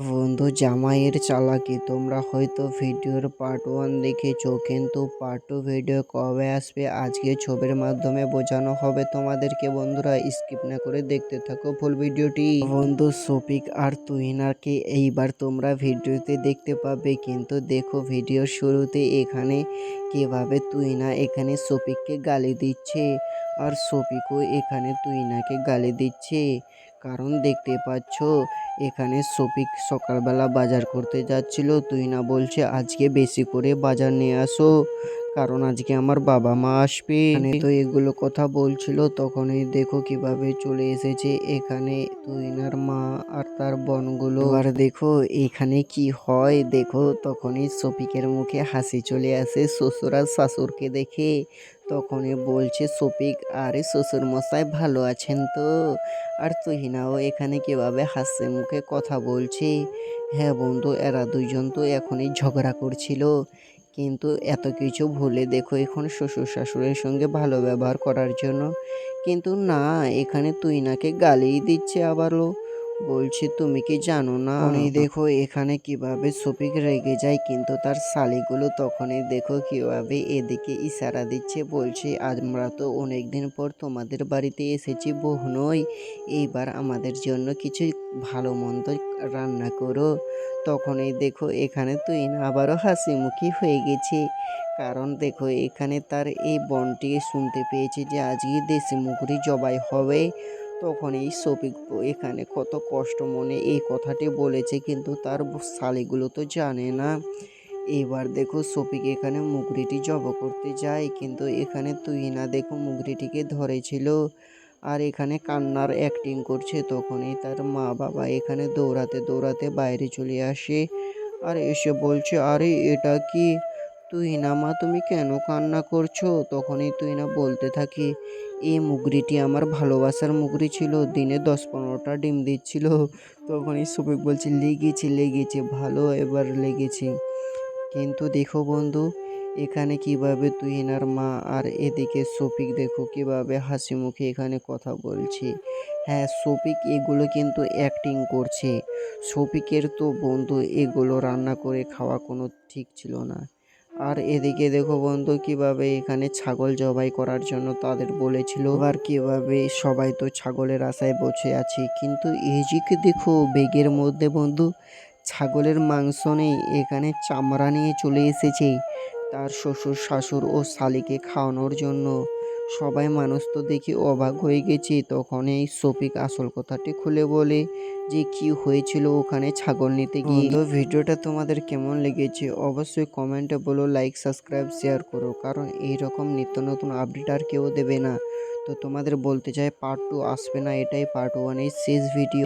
বন্ধু, জামাইয়ের চালাকি। তোমরা হয়তো ভিডিওর পার্ট ওয়ান দেখেছ, কিন্তু পার্ট টু ভিডিও কবে আসবে আজকে ছবির মাধ্যমে বোঝানো হবে তোমাদেরকে। বন্ধুরা স্কিপ না করে দেখতে থাকো ফুল ভিডিওটি বন্ধু, শফিক আর তুহিনাকে এইবার তোমরা ভিডিওতে দেখতে পাবে, কিন্তু দেখো ভিডিওর শুরুতে এখানে কীভাবে তুহিনা এখানে শফিককে গালি দিচ্ছে। আর শফিকও এখানে তুহিনাকে গালি দিচ্ছে। কারণ দেখতে পাচ্ছ, এখানে শফিক সকালবেলা বাজার করতে যাচ্ছিল। তুহিনা বলছে, আজকে বেশি করে বাজার নিয়ে আসো। কারণ আজকে আমার বাবা মা আসবে। তো এগুলো কথা বলছিল, তখনই দেখো কীভাবে চলে এসেছে। এখানে তুহিনার মা আর তার বোনগুলো। আর দেখো এখানে কি হয়, দেখো তখনই শফিকের মুখে হাসি চলে আসে শ্বশুর আর শাশুড়কে দেখে। তখনই বলছে শফিক আরে শ্বশুর মশাই ভালো আছেন তো? আর তুহিনাও এখানে কীভাবে হাসছে মুখে কথা বলছে। হ্যাঁ বন্ধু, এরা দুইজন তো এখনই ঝগড়া করছিল। কিন্তু এত কিছু ভুলে দেখো এখন শ্বশুর শাশুড়ির সঙ্গে ভালো ব্যবহার করার জন্য। কিন্তু না, এখানে তুই নাকে গালিই দিচ্ছে আবারও। বলছে তুমি কি জানো না? উনি দেখো এখানে কীভাবে শফিক রেগে যায় কিন্তু তার শালিগুলো তখনই দেখো কীভাবে এদিকে ইশারা দিচ্ছে বলছে আমরা তো অনেক দিন পর তোমাদের বাড়িতে এসেছি বহু নই। এইবার আমাদের জন্য কিছু ভালো মন্দ রান্না করো। তখনই দেখো এখানে তুই না আবারও হাসি মুখী হয়ে গেছে। কারণ দেখো এখানে তার এই বনটি শুনতে পেয়েছে যে আজকে দেশি মুগুরি জবাই হবে। তখন এই শফিক এখানে কত কষ্ট মনে এই কথাটি বলেছে, কিন্তু তার শালিগুলো তো জানে না। এবার দেখো শফিক এখানে মুগরিটি জব করতে যায়, কিন্তু এখানে তুই না দেখো মুগরিটিকে ধরেছিল। আর এখানে কান্নার অ্যাক্টিং করছে, তখনই তার মা বাবা এখানে দৌড়াতে দৌড়াতে বাইরে চলে আসে। আর এসে বলছে, আরে, এটা কি? তুই না মা, তুমি কেন কান্না করছ? তখনই তুই না বলতে থাকি, এই মুগরিটি আমার ভালোবাসার মুগরি ছিল, দিনে দশ পনেরোটা ডিম দিচ্ছিল। তখনই সুবিক বলছে, লেগেছে লেগেছে, ভালো এবার লেগেছে। কিন্তু দেখো বন্ধু, এখানে কীভাবে তুহিনার মা আর এদিকে শফিক দেখো কীভাবে হাসি মুখে এখানে কথা বলছে। হ্যাঁ শফিক এগুলো কিন্তু অ্যাক্টিং করছে। শফিকের তো বন্ধু, এগুলো রান্না করে খাওয়া কোনো ঠিক ছিল না। আর এদিকে দেখো বন্ধু, কীভাবে এখানে ছাগল জবাই করার জন্য তাদের বলেছিল। আর কীভাবে সবাই তো ছাগলের আশায় বসে আছে। কিন্তু এজিকে দেখো, বেগের মধ্যে বন্ধু, ছাগলের মাংস নেই, এখানে চামড়া নিয়ে চলে এসেছে তার শ্বশুর শাশুর ও শালিকে খাওয়ানোর জন্য। সবাই মানুষ তো দেখি অবাক হয়ে গেছে। তখন এই শফিক আসল কথাটি খুলে বলে যে, কি হয়েছিল ওখানে ছাগল নিতে গিয়ে? তো ভিডিওটা তোমাদের কেমন লেগেছে? অবশ্যই কমেন্টে বলো লাইক সাবস্ক্রাইব শেয়ার করো। কারণ এই রকম নিত্য নতুন আপডেট আর কেউ দেবে না। তো তোমাদের বলতে চাই পার্ট টু আসবে না। এটাই পার্ট ওয়ানের শেষ ভিডিও